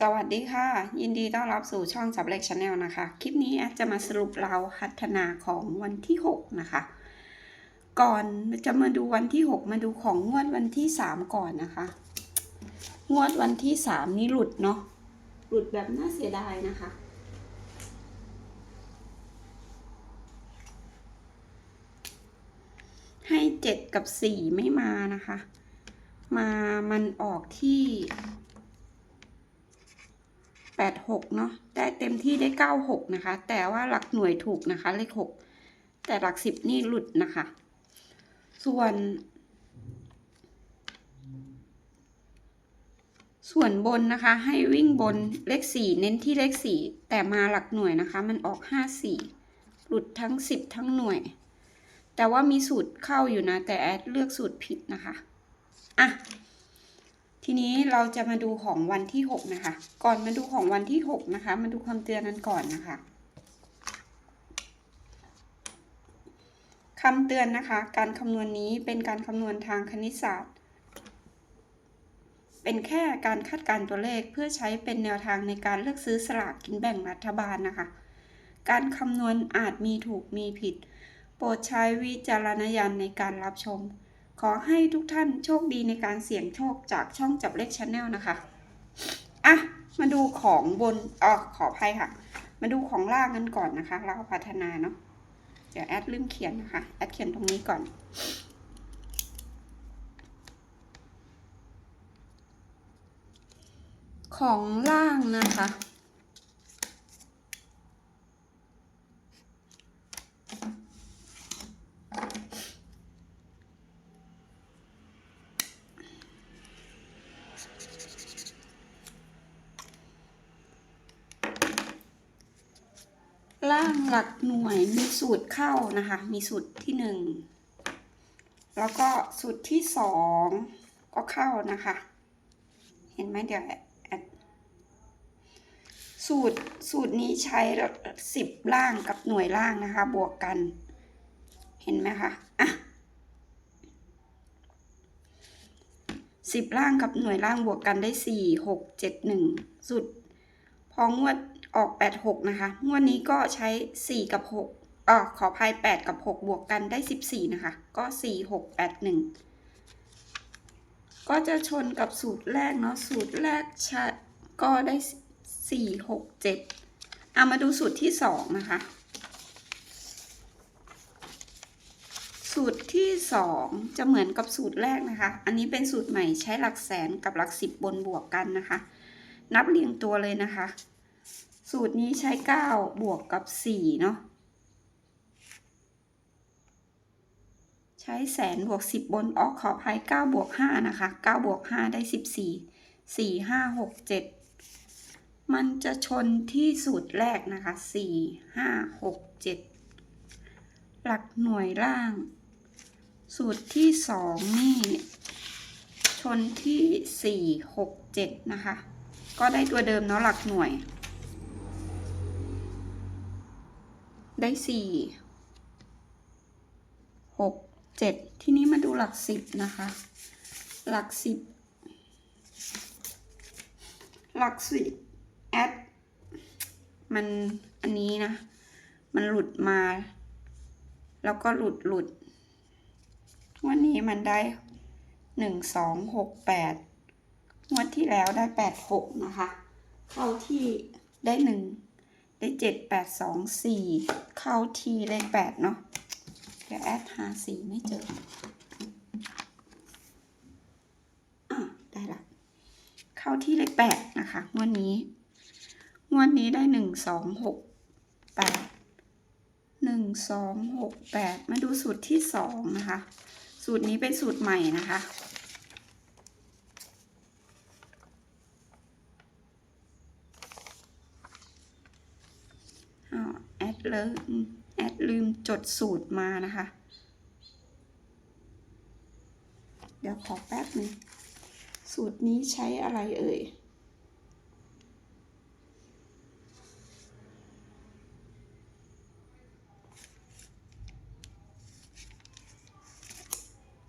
สวัสดีค่ะ ยินดีต้อนรับสู่ช่องจับเลขชาแนลนะคะ คลิปนี้แอดจะมาสรุปเราพัฒนาของวันที่ 6 นะคะ ก่อนจะมาดูวันที่ 6 มาดูของงวดวันที่ 3 ก่อนนะคะ งวดวันที่ 3 นี้หลุดเนาะหลุดแบบน่าเสียดายนะคะ ให้เจ็ดกับสี่ไม่มานะคะ มามันออกที่ แปดหกเนาะได้เต็มที่ได้เก้าหกนะคะ แต่ว่าหลักหน่วยถูกนะคะ เลขหกแต่หลักสิบนี่หลุดนะคะ ส่วน ส่วนบนนะคะ ให้วิ่งบนเลขสี่เน้นที่เลขสี่แต่มาหลักหน่วยนะคะ มันออกห้าสี่หลุดทั้งสิบทั้งหน่วย แต่ว่ามีสูตรเข้าอยู่นะ แต่แอดเลือกสูตรผิดนะคะ อะ ทีนี้เราจะมาดูของวันที่ 6 นะคะ ก่อนมาดูของวันที่ 6 นะคะ มาดูคำเตือนนั้นก่อนนะคะคำเตือนนะคะ การคำนวณนี้เป็นการคำนวณทางคณิตศาสตร์ เป็นแค่การคาดการณ์ตัวเลขเพื่อใช้เป็นแนวทางในการเลือกซื้อสลากกินแบ่งรัฐบาลนะคะ การคำนวณอาจมีถูกมีผิด โปรดใช้วิจารณญาณในการรับชม อให้ทุกท่านโชคดีในการเสี่ยงโชคจากช่องจับเลขชาแนลนะคะ อะ มาดูของบนอ๋อขออภัยค่ะ มาดูของล่างกันก่อนนะคะเราพัฒนาเนาะ เดี๋ยวแอดลืมเขียนนะคะ แอดเขียนตรงนี้ก่อน ของล่างนะคะ ล่าง หลักหน่วยมีสูตรเข้านะคะ มีสูตรที่หนึ่งแล้วก็สูตรที่สองก็เข้านะคะ เห็นไหมเดี๋ยวสูตรสูตรนี้ใช้สิบล่างกับหน่วยล่างนะคะ บวกกัน เห็นไหมคะอะสิบล่างกับหน่วยล่างบวกกันได้สี่หกเจ็ดหนึ่งสูตร พองวดออก 86 นะคะ งวดนี้ก็ใช้ 4 กับ6อ๋อขอภัย8 กับ 6 บวกกันได้ 14 นะคะ ก็ 4 6 8 1 ก็จะชนกับสูตรแรกเนาะ สูตรแรกใช้ก็ได้ 4 6 7เอามาดูสูตรที่ 2 นะคะ สูตรที่ 2 จะเหมือนกับสูตรแรกนะคะ อันนี้เป็นสูตรใหม่ใช้หลักแสนกับหลัก10บนบวกกันนะคะ นับเรียงตัวเลยนะคะ สูตรนี้ใช้ 9 บวกกับ 4 เนาะใช้แสนบวก 10 บนออกขออภัย9บวก5นะคะ9บวก5ได้ 14 4 5 6 7 มันจะชนที่สูตรแรกนะคะ 4 5 6 7 หลักหน่วยล่าง สูตรที่ 2 นี่ ชนที่ 4 6 7 นะคะ ก็ได้ตัวเดิมเนาะหลักหน่วย ได้สี่หกเจ็ดทีนี้มาดูหลักสิบนะคะ หลักสิบหลักสิบแอดมันอันนี้นะ มันหลุดมา แล้วก็หลุดหลุด วันนี้มันได้หนึ่งสองหกแปด งวดที่แล้วได้แปดหกนะคะ เข้าที่ได้หนึ่งได้เจ็ดแปดสองสี่เข้าทีเลขแปดเนาะเดี๋ยวแอดหาสี่ไม่เจออะได้ละเข้าที่เลขแปดนะคะงวดนี้งวดนี้ได้หนึ่งสองหกแปดหนึ่งสองหกแปดมาดูสูตรที่สองนะคะ สูตรนี้เป็นสูตรใหม่นะคะ อ้าวแอด ลืมแอดลืมจดสูตรมานะคะ เดี๋ยวขอแป๊บหนึงสูตรนี้ใช้อะไรเอ่ย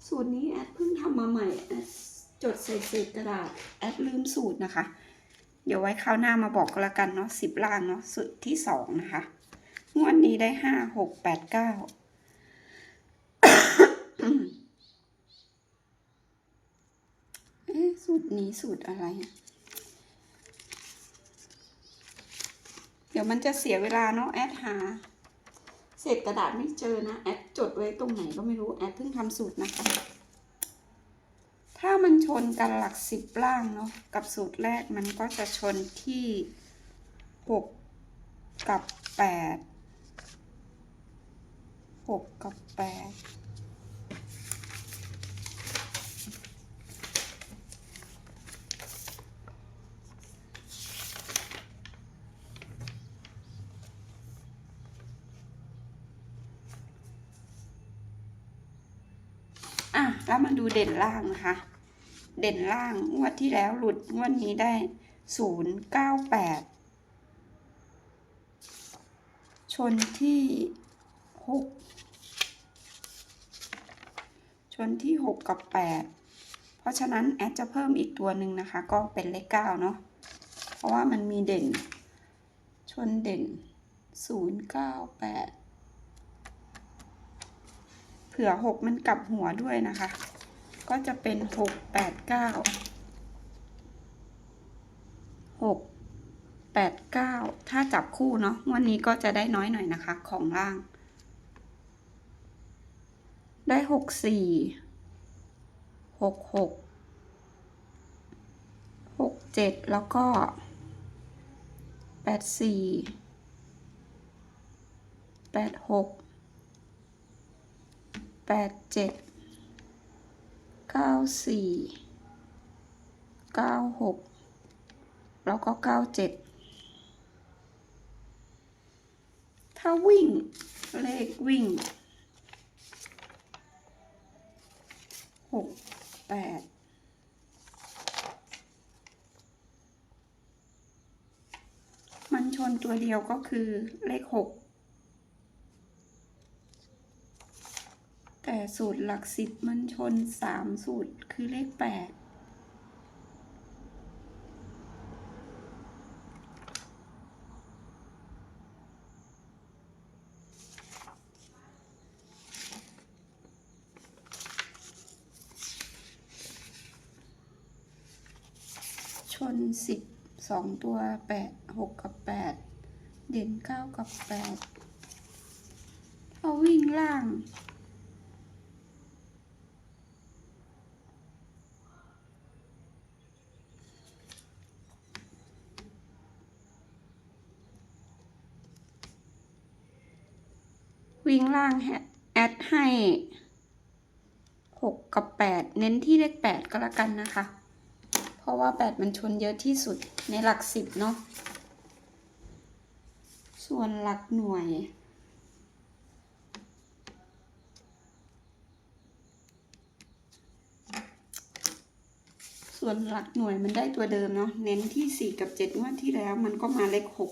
สูตรนี้แอดเพิ่งทำมาใหม่แอดจดใส่เศษกระดาษแอดลืมสูตรนะคะ เดี๋ยวไว้คราวหน้ามาบอกกันละกันเนาะสิบล่างเนาะสุดที่สองนะคะ งวดนี้ได้ห้าหกแปดเก้าเอ๊ะสูตรนี้สูตรอะไร เดี๋ยวมันจะเสียเวลาเนาะแอดหาเศษกระดาษไม่เจอนะ แอดจดไว้ตรงไหนก็ไม่รู้ แอดเพิ่งทำสูตรนะคะ ถ้ามันชนกันหลักสิบล่างเนาะกับสูตรแรกมันก็จะชนที่หกกับแปด หกกับแปดอะ แล้วมาดูเด่นล่างนะคะ เด่นล่างงวดที่แล้วหลุดงวดนี้ได้ศูนย์เก้าแปดชนที่ หกชนที่หกกับแปดเพราะฉะนั้นแอดจะเพิ่มอีกตัวหนึ่งนะคะ ก็เป็นเลขเก้าเนาะเพราะว่ามันมีเด่น ชนเด่นศูนย์เก้าแปดเผื่อหกมันกลับหัวด้วยนะคะ ก็จะเป็นหกแปดเก้าหกแปดเก้าถ้าจับคู่เนาะวันนี้ก็จะได้น้อยหน่อยนะคะของล่าง ได้หกสี่หกหกหกเจ็ดแล้วก็แปดสี่แปดหกแปดเจ็ดเก้าสี่เก้าหกแล้วก็เก้าเจ็ดถ้าวิ่งเลขวิ่ง หกแปดมันชนตัวเดียวก็คือเลขหกแต่สูตรหลักสิบมันชนสามสูตรคือเลขแปด ชน สองตัวแปดหกกับแปดเด่นเก้ากับแปดเอาวิ่งล่าง วิ่งล่างแอดให้หกกับแปดเน้นที่เลขแปดก็แล้วกันนะคะ ราะว่าแปดมันชนเยอะที่สุดในหลักสิบเนาะ ส่วนหลักหน่วย ส่วนหลักหน่วยมันได้ตัวเดิมเนาะ เน้นที่สี่กับเจ็ดงวดที่แล้วมันก็มาเลขหก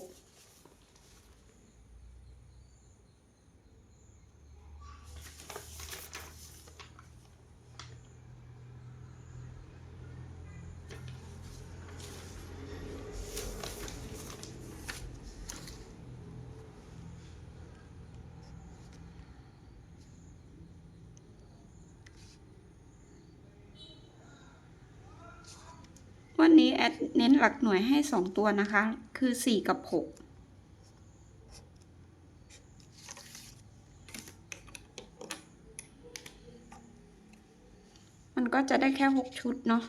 วันนี้แอดเน้นหลักหน่วยให้สองตัวนะคะ คือสี่กับหกมันก็จะได้แค่หกชุดเนาะ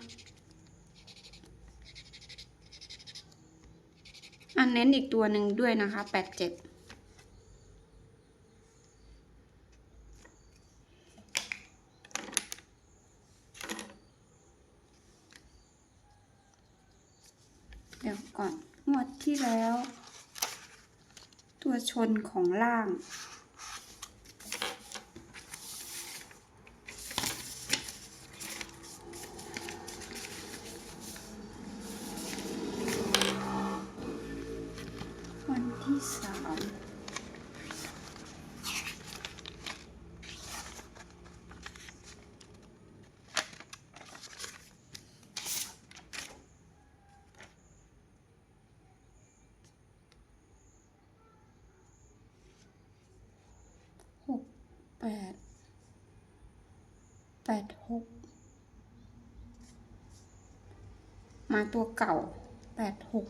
อันเน้นอีกตัวหนึ่งด้วยนะคะแปดเจ็ด งวดที่แล้ว ตัวชนของล่าง วันที่สาม แปด แปดหก มา ตัวเก่าแปดหก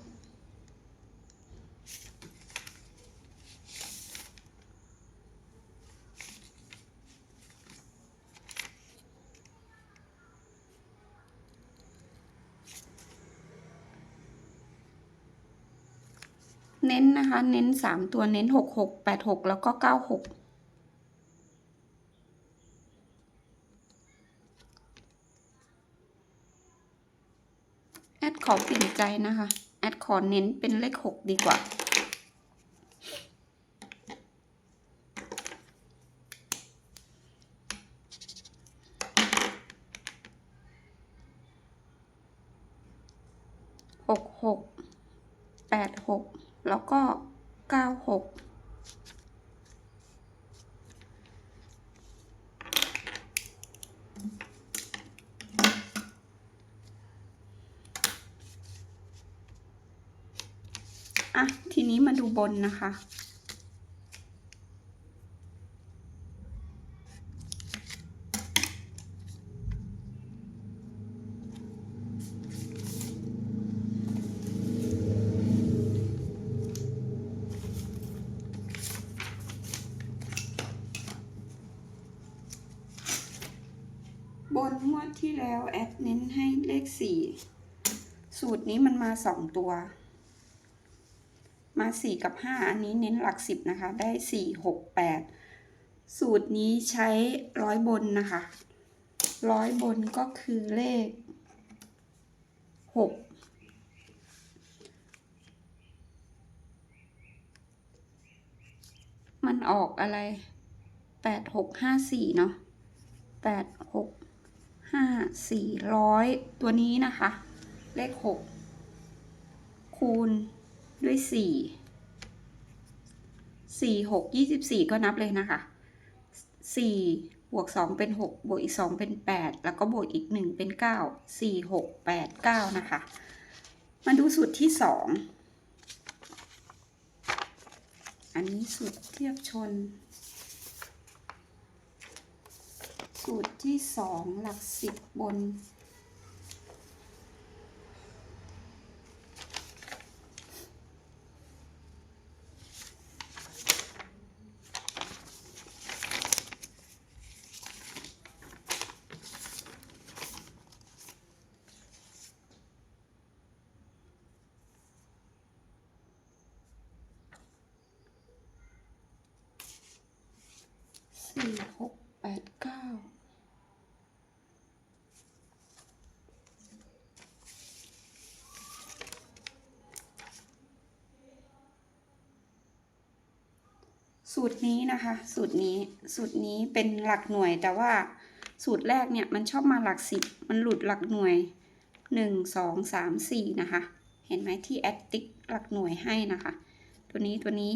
เน้นนะคะ เน้นสามตัว เน้นหกหกแปดหกแล้วก็เก้าหก แอด ขอเปลี่ยนใจนะคะ แอดขอเน้นเป็นเลขหกดีกว่า หกหก แปดหก แล้วก็เก้าหก อะ ทีนี้มาดู บนนะคะ บนงวดที่แล้วแอดเน้นให้เลขสี่สูตรนี้มันมาสองตัว มาสี่กับห้าอันนี้เน้นหลักสิบนะคะ ได้สี่หกแปดสูตรนี้ใช้ร้อยบนนะคะร้อยบนก็คือเลขหกมันออกอะไรแปดหกห้าสี่เนาะแปดหกห้าสี่ร้อยตัวนี้นะคะ เลขหกคูณ ด้วยสี่สี่หกยี่สิบสี่ก็นับเลยนะคะสี่บวกสองเป็นหกบวกอีกสองเป็นแปดแล้วก็บวกอีกหนึ่งเป็นเก้าสี่หกแปดเก้านะคะ มาดูสูตรที่สองอันนี้สูตรเทียบชน สูตรที่สองหลักสิบบน สี่หกแปดเก้า สูตรนี้นะคะ สูตรนี้สูตรนี้เป็นหลักหน่วยแต่ว่าสูตรแรกเนี่ยมันชอบมาหลักสิบมันหลุดหลักหน่วยหนึ่งสองสามสี่นะคะ เห็นไหมที่แอดติ๊กหลักหน่วยให้นะคะ ตัวนี้ตัวนี้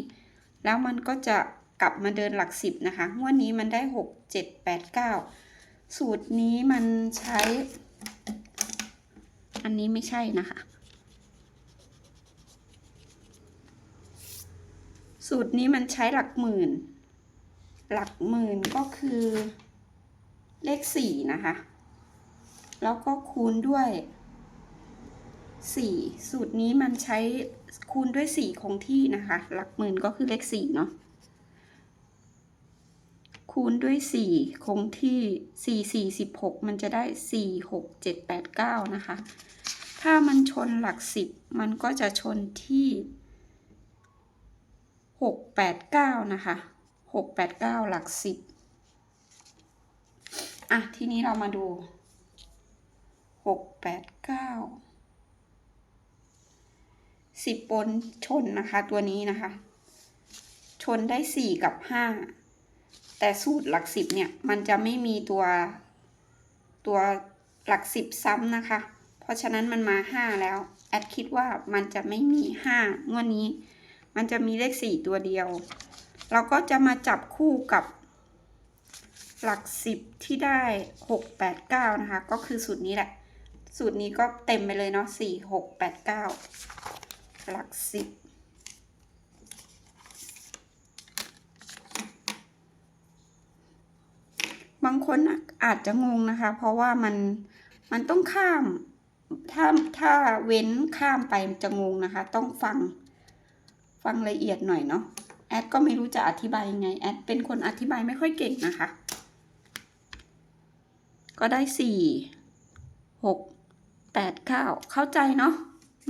แล้วมันก็จะกลับมาเดินหลักสิบนะคะงวดนี้มันได้หกเจ็ดแปดเก้าสูตรนี้มันใช้ อันนี้ไม่ใช่นะคะ สูตรนี้มันใช้หลักหมื่น หลักหมื่นก็คือเลขสี่นะคะ แล้วก็คูณด้วยสี่สูตรนี้มันใช้คูณด้วยสี่คงที่นะคะ หลักหมื่นก็คือเลขสี่เนาะคูณด้วยสี่คงที่สี่สี่สิบหกมันจะได้สี่หกเจ็ดแปดเก้านะคะ ถ้ามันชนหลักสิบมันก็จะชนที่ หกแปดเก้านะคะหกแปดเก้าหลักสิบอะ ทีนี้เรามาดูหกแปดเก้าสิบบนชนนะคะ ตัวนี้นะคะ ชนได้สี่กับห้าแต่สูตรหลักสิบเนี่ย มันจะไม่มีตัวตัวหลักสิบซ้ำนะคะ เพราะฉะนั้นมันมาห้าแล้ว แอดคิดว่ามันจะไม่มีห้างวดนี้ มันจะมีเลขสี่ตัวเดียว เราก็จะมาจับคู่กับหลักสิบที่ได้หกแปดเก้านะคะ ก็คือสูตรนี้แหละ สูตรนี้ก็เต็มไปเลยเนาะสี่หกแปดเก้าหลักสิบบางคนอาจจะงงนะคะ เพราะว่ามันมันต้องข้ามถ้าถ้าเว้นข้ามไปจะงงนะคะ ต้องฟัง ฟังละเอียดหน่อยเนาะแอดก็ไม่รู้จะอธิบายยังไงแอดเป็นคนอธิบายไม่ค่อยเก่งนะคะ ก็ได้สี่หกแปดเก้าเข้าใจเนาะ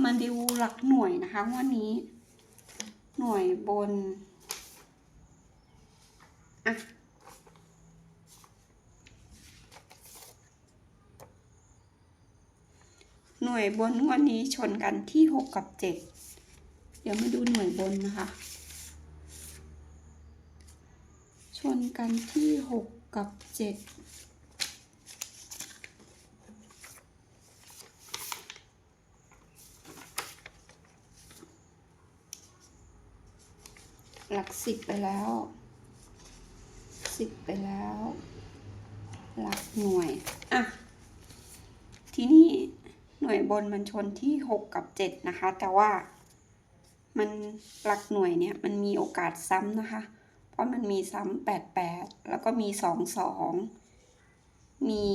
มันดูหลักหน่วยนะคะวันนี้ หน่วยบนอะหน่วยบนวันนี้ชนกันที่หกกับเจ็ด เดี๋ยวมาดูหน่วยบนนะคะ ชนกันที่หกกับเจ็ดหลักสิบไปแล้วสิบไปแล้ว หลักหน่วย อะ ทีนี้หน่วยบนมันชนที่หกกับเจ็ดนะคะ แต่ว่า มันหลักหน่วยเนี่ยมันมีโอกาสซ้ำนะคะ เพราะมันมีซ้ำแปดแปดแล้วก็มีสองสองมี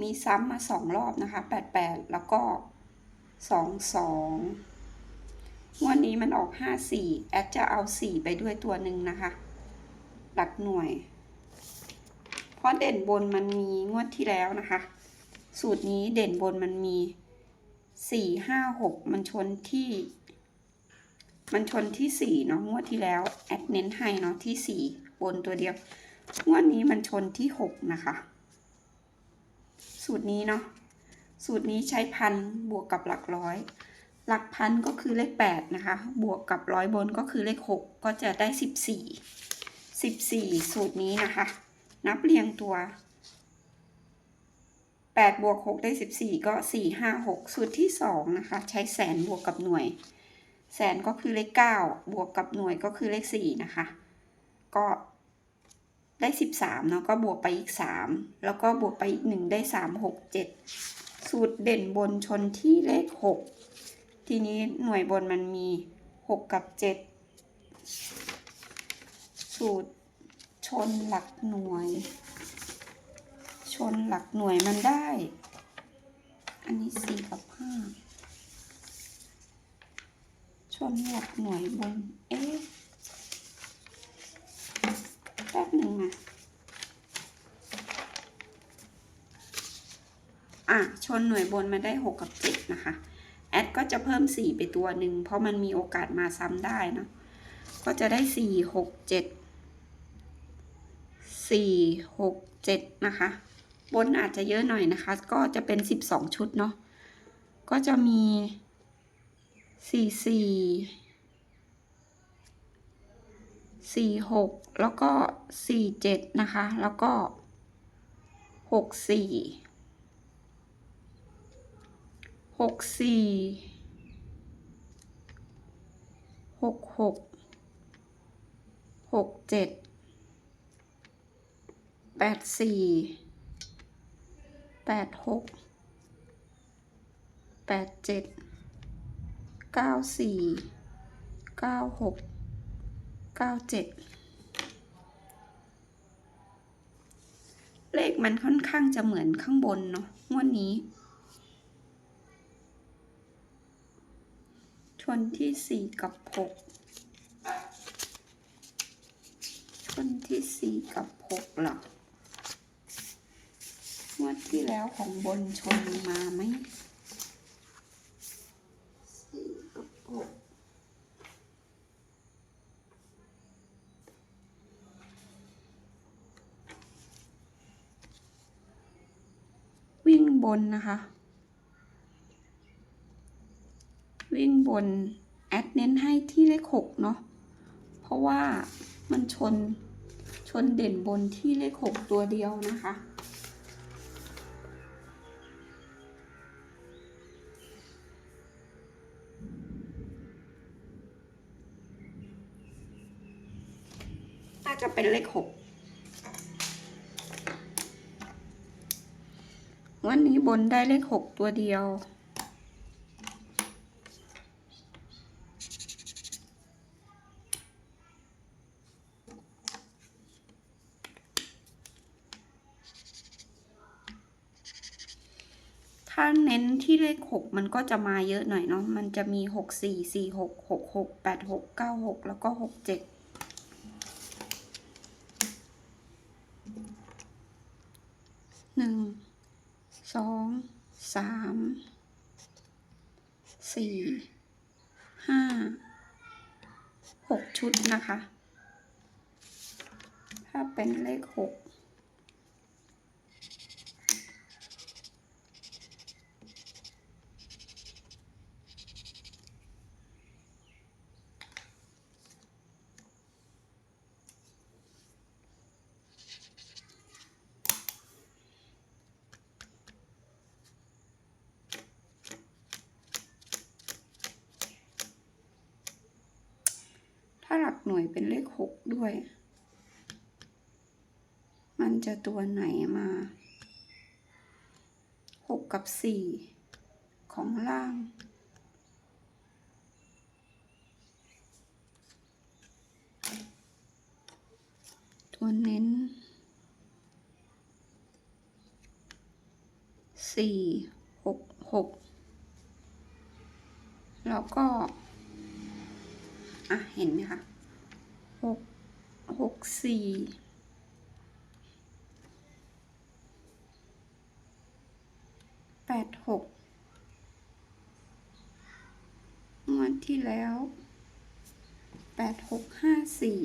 มีซ้ำมาสองรอบนะคะแปดแปดแล้วก็สองสองวันนี้มันออกห้าสี่แอดจะเอาสี่ไปด้วยตัวหนึ่งนะคะ หลักหน่วย เพราะเด่นบนมันมีงวดที่แล้วนะคะ สูตรนี้เด่นบนมันมี สี่ห้าหกมันชนที่ มันชนที่สี่เนาะงวดที่แล้วแอดเน้นให้เนาะที่สี่บนตัวเดียว งวดนี้มันชนที่หกนะคะ สูตรนี้เนาะสูตรนี้ใช้พันบวกกับหลักร้อย หลักพันก็คือเลขแปดนะคะ บวกกับร้อยบนก็คือเลขหกก็จะได้สิบสี่สิบสี่สูตรนี้นะคะ นับเรียงตัว แปดบวกหกได้สิบสี่ก็สี่ห้าหกสูตรที่สองนะคะ ใช้แสนบวกกับหน่วย แสนก็คือเลขเก้าบวกกับหน่วยก็คือเลขสี่นะคะ ก็ได้สิบสามเนาะก็บวกไปอีกสามแล้วก็บวกไปอีกหนึ่งได้สามหกเจ็ดสูตรเด่นบนชนที่เลขหกทีนี้หน่วยบนมันมีหกกับเจ็ดสูตรชนหลักหน่วย ชนหลักหน่วยมันได้ อันนี้สี่กับห้าชนหลักหน่วยบน เอ๊ะแป๊บหนึ่งนะอะ ชนหน่วยบนมาได้หกกับเจ็ดนะคะ แอดก็จะเพิ่มสี่ไปตัวหนึ่ง เพราะมันมีโอกาสมาซ้ำได้เนะ ก็จะได้สี่หกเจ็ดสี่หกเจ็ดนะคะ บนอาจจะเยอะหน่อยนะคะ ก็จะเป็นสิบสองชุดเนาะก็จะมีสี่สี่สี่หกแล้วก็สี่เจ็ดนะคะ แล้วก็หกสี่หกสี่หกหกหกเจ็ดแปดสี่ แปดหกแปดเจ็ดเก้าสี่เก้าหกเก้าเจ็ดเลขมันค่อนข้างจะเหมือนข้างบนเนาะงวดนี้ ชนที่สี่กับหกชนที่สี่กับหกเหรอ งวดที่แล้วของบนชนมาไหมสี่กับหกวิ่งบนนะคะ วิ่งบน แอดเน้นให้ที่เลขหกเนาะเพราะว่ามันชนชนเด่นบนที่เลขหกตัวเดียวนะคะ จะเป็นเลขหกวันนี้บนได้เลขหกตัวเดียว ถ้าเน้นที่เลขหกมันก็จะมาเยอะหน่อยเนาะ มันจะมีหกสี่สี่หกหกหกแปดหกเก้าหกแล้วก็หกเจ็ด หนึ่งสองสามสี่ห้าหกชุดนะคะ ถ้าเป็นเลขหก ถ้าหลักหน่วยเป็นเลข หกด้วย มันจะตัวไหนมาหกกับสี่ของล่าง ตัวเน้นสี่หกหกแล้วก็ อะ เห็นไหมคะ สี่แปดหกงวดที่แล้วแปดหกห้าสี่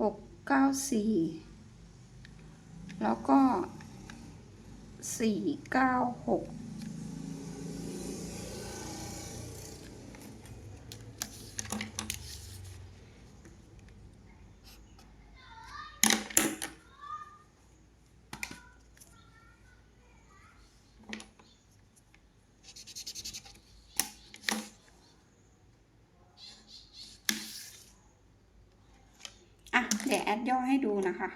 694 แล้วก็ 496 แอดย่อให้ดูนะคะ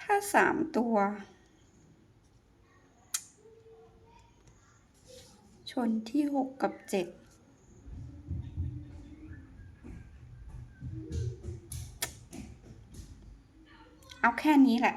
ถ้าสามตัว ชนที่หกกับเจ็ดเอาแค่นี้แหละ